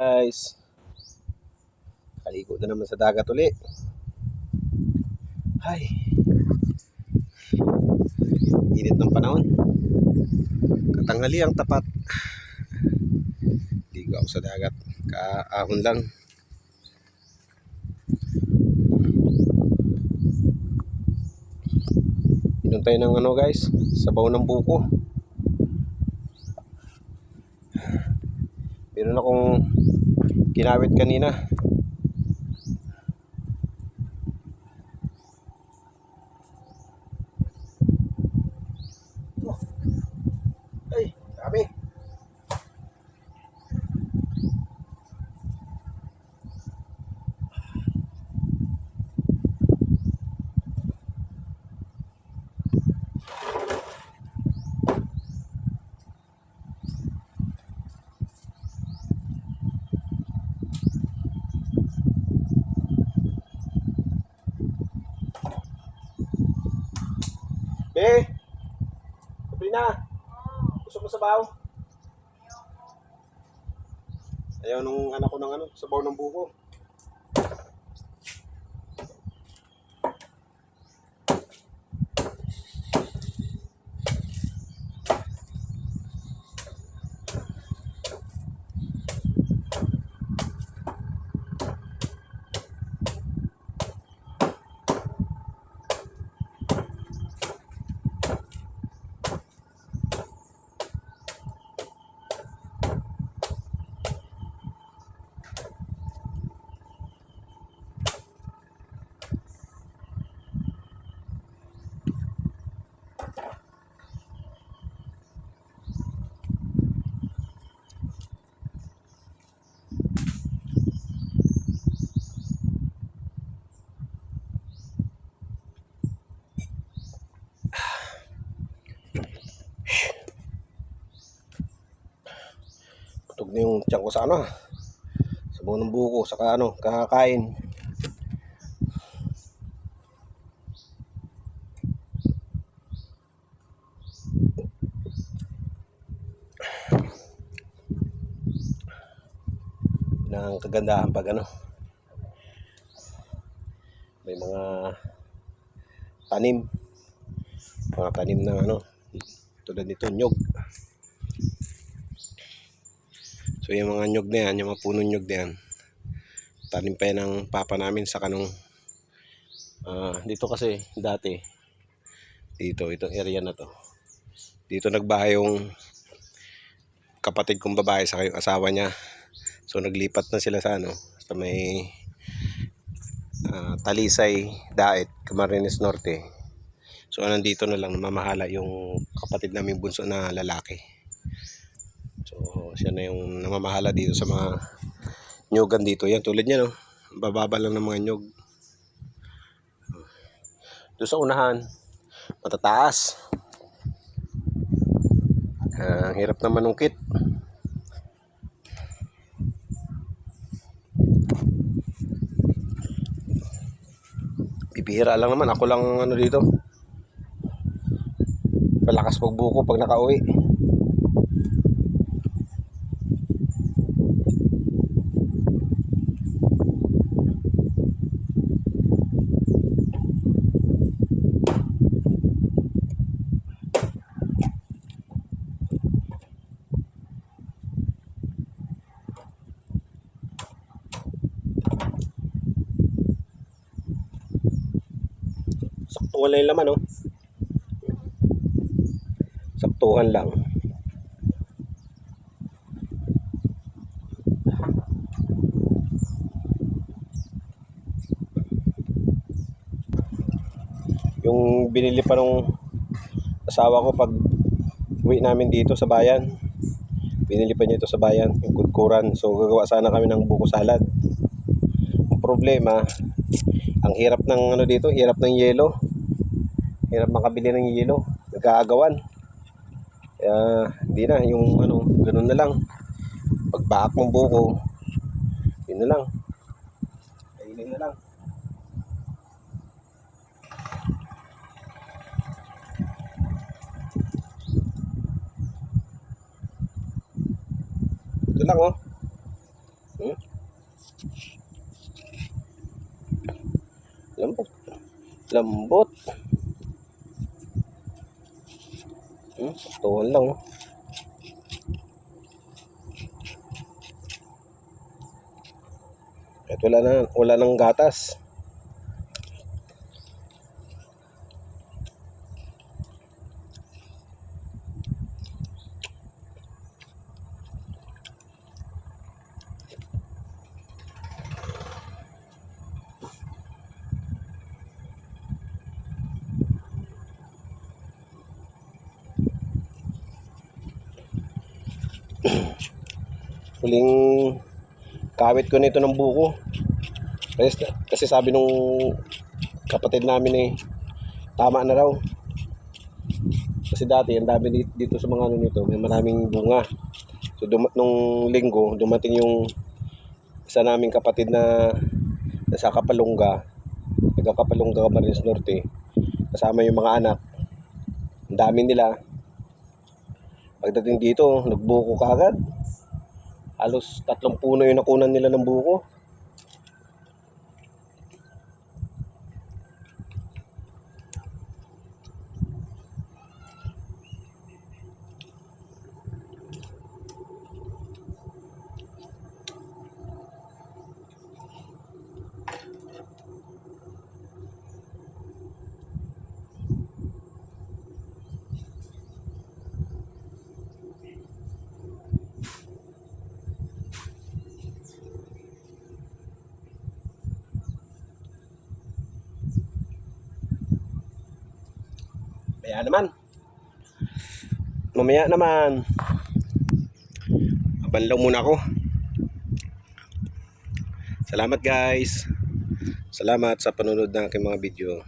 Guys, kaligo na naman sa dagat uli. Hay. Init ng panahon. Katanghali ang tapat. Ligo ako sa dagat. Kaahon lang. Inom tayo ng ano guys, sabaw ng buko. Meron akong kinawit kanina. Ay, dami. Be! Sabrina! Gusto mo sabaw? Ayaw nung anak ko ng ano, sabaw ng buko. Putog na yung tiyan ko sa ano. Sabaw ng buko, saka ano, kakakain. ng kagandahan pag ano may mga tanim mga tanim na ano tulad nito nyog so yung mga nyog na yan yung mga punong nyog na yan tanim pa yan ng papa namin sa kanong ah, dito kasi dati dito itong area na to dito nagbahay yung kapatid kong babae sa yung asawa niya So naglipat na sila sa ano, sa may ah, Talisay, Daet, Camarines Norte. So nandito na lang namamahala yung kapatid namin bunso na lalaki. So siya na yung namamahala dito sa mga nyugan dito. Yan tulad niya no. Bababa lang ng mga nyug. Doon sa unahan, matataas. Ah, ang hirap naman ng kit. Bibihira lang naman. Ako lang ang ano dito. Malakas pagbuko pag nakauwi. Lang yung laman, oh. Saktuhan lang. Yung binili pa nung asawa ko pag uwi namin dito sa bayan. Binili pa niya ito sa bayan, yung kudkuran. So gagawa sana kami ng buko salad. Ang problema, ang hirap ng ano dito, hirap ng yelo. Hirap makabili ng yelo. Nagkaagawan. Kaya hindi na, yung ano, ganun na lang. Pagbaak ng buko, yun na lang. Kainin na lang. Ito lang oh. Hmm? Lambot. Lambot. Hmm, lang. oh. Wala na, wala nang gatas. Huling kawit ko nito ng buko. Kasi, sabi nung kapatid namin eh, tama na raw. Kasi dati, ang dami dito, sa mga ano nito, may maraming bunga. So, dum- nung linggo, dumating yung isa naming kapatid na nasa Kapalungga, taga Kapalungga, Camarines Norte, kasama yung mga anak. Ang dami nila. Pagdating dito, nagbuko kaagad. Halos tatlong puno yung nakunan nila ng buko. Kaya naman. Mamaya naman. Abanlaw muna ako. Salamat guys. Salamat sa panonood ng aking mga video.